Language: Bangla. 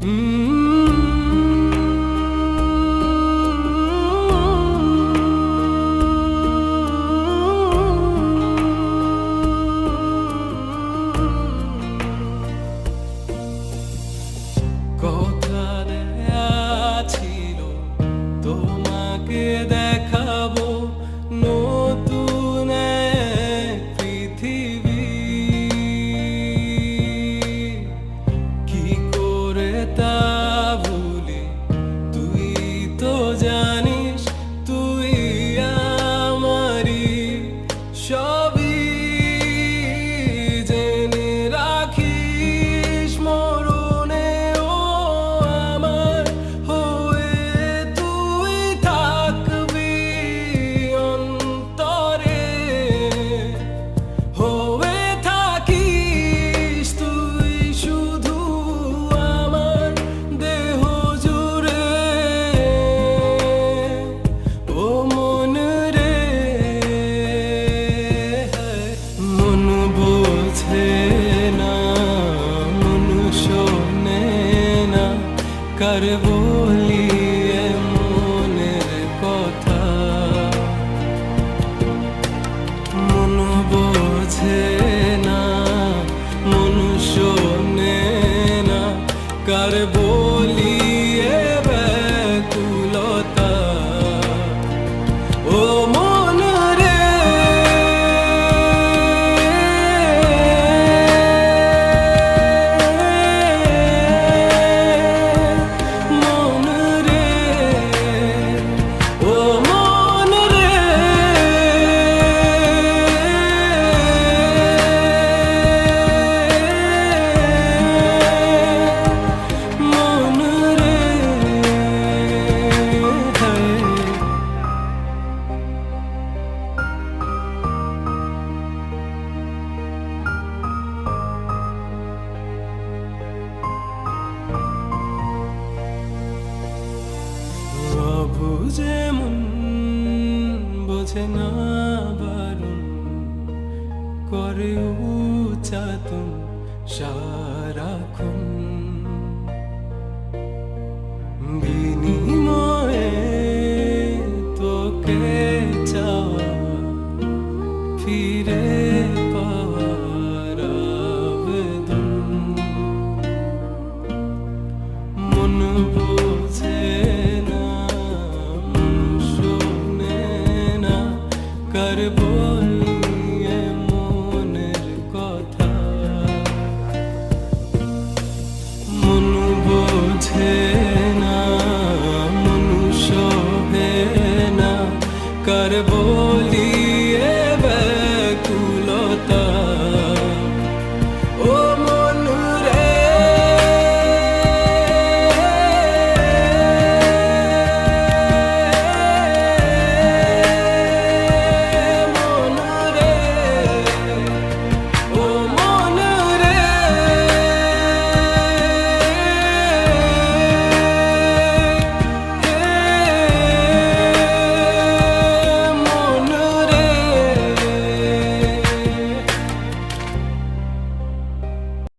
Mm. কার বলি যেমন বোঝে না বারণ করে উচাতন সারাক্ষণ। বিনিময়ে কার বলিয়ে মনের কথা মন বোঝে না মনুষ্য শোভে না কার বলিয়ে